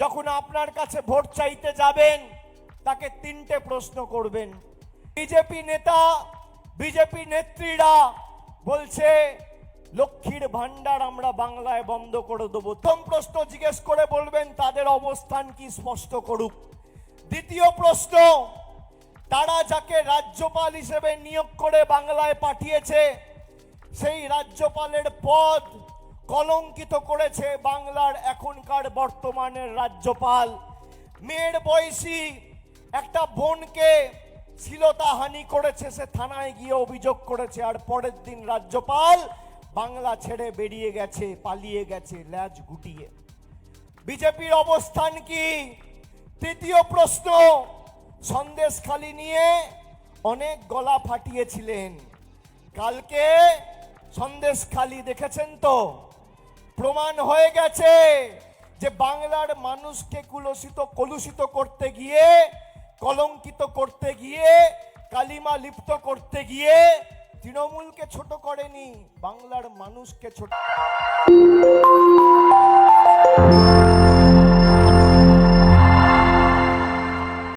যখন আপনার কাছে ভোট চাইতে যাবেন, তাকে তিনটে প্রশ্ন করবেন। বিজেপি নেতা, বিজেপি নেত্রীরা বলছে, লক্ষ্মীর ভান্ডার আমরা বাংলায় বন্ধ করে দেবো। প্রথম প্রশ্ন জিজ্ঞেস করে বলবেন, তাদের অবস্থান কি স্পষ্ট করুক? দ্বিতীয় প্রশ্ন, তারা যাকে রাজ্যপাল হিসেবে নিয়োগ করে বাংলায় পাঠিয়েছে, সেই রাজ্যপালের পদ কলঙ্কিত করেছে বাংলার এখনকার বর্তমানের রাজ্যপাল। মেয়ের বয়সী একটা বোনকে শ্লীলতাহানি করেছে, সে থানায় গিয়ে অভিযোগ করেছে, আর পরের দিন রাজ্যপাল বাংলা ছেড়ে বেরিয়ে গেছে, পালিয়ে গেছে, ল্যাজ গুটিয়ে। বিজেপির অবস্থান কি? তৃতীয় প্রশ্ন সন্দেশখালি নিয়ে অনেক গলা ফাটিয়েছিলেন। কালকে সন্দেশখালি দেখেছেন তো? প্রমাণ হয়ে গেছে যে বাংলার মানুষকে কুলসিত, কলুষিত করতে গিয়ে, কলঙ্কিত করতে গিয়ে, কালিমা লিপ্ত করতে গিয়ে তৃণমূলকে ছোট করেনি, বাংলার মানুষকে ছোট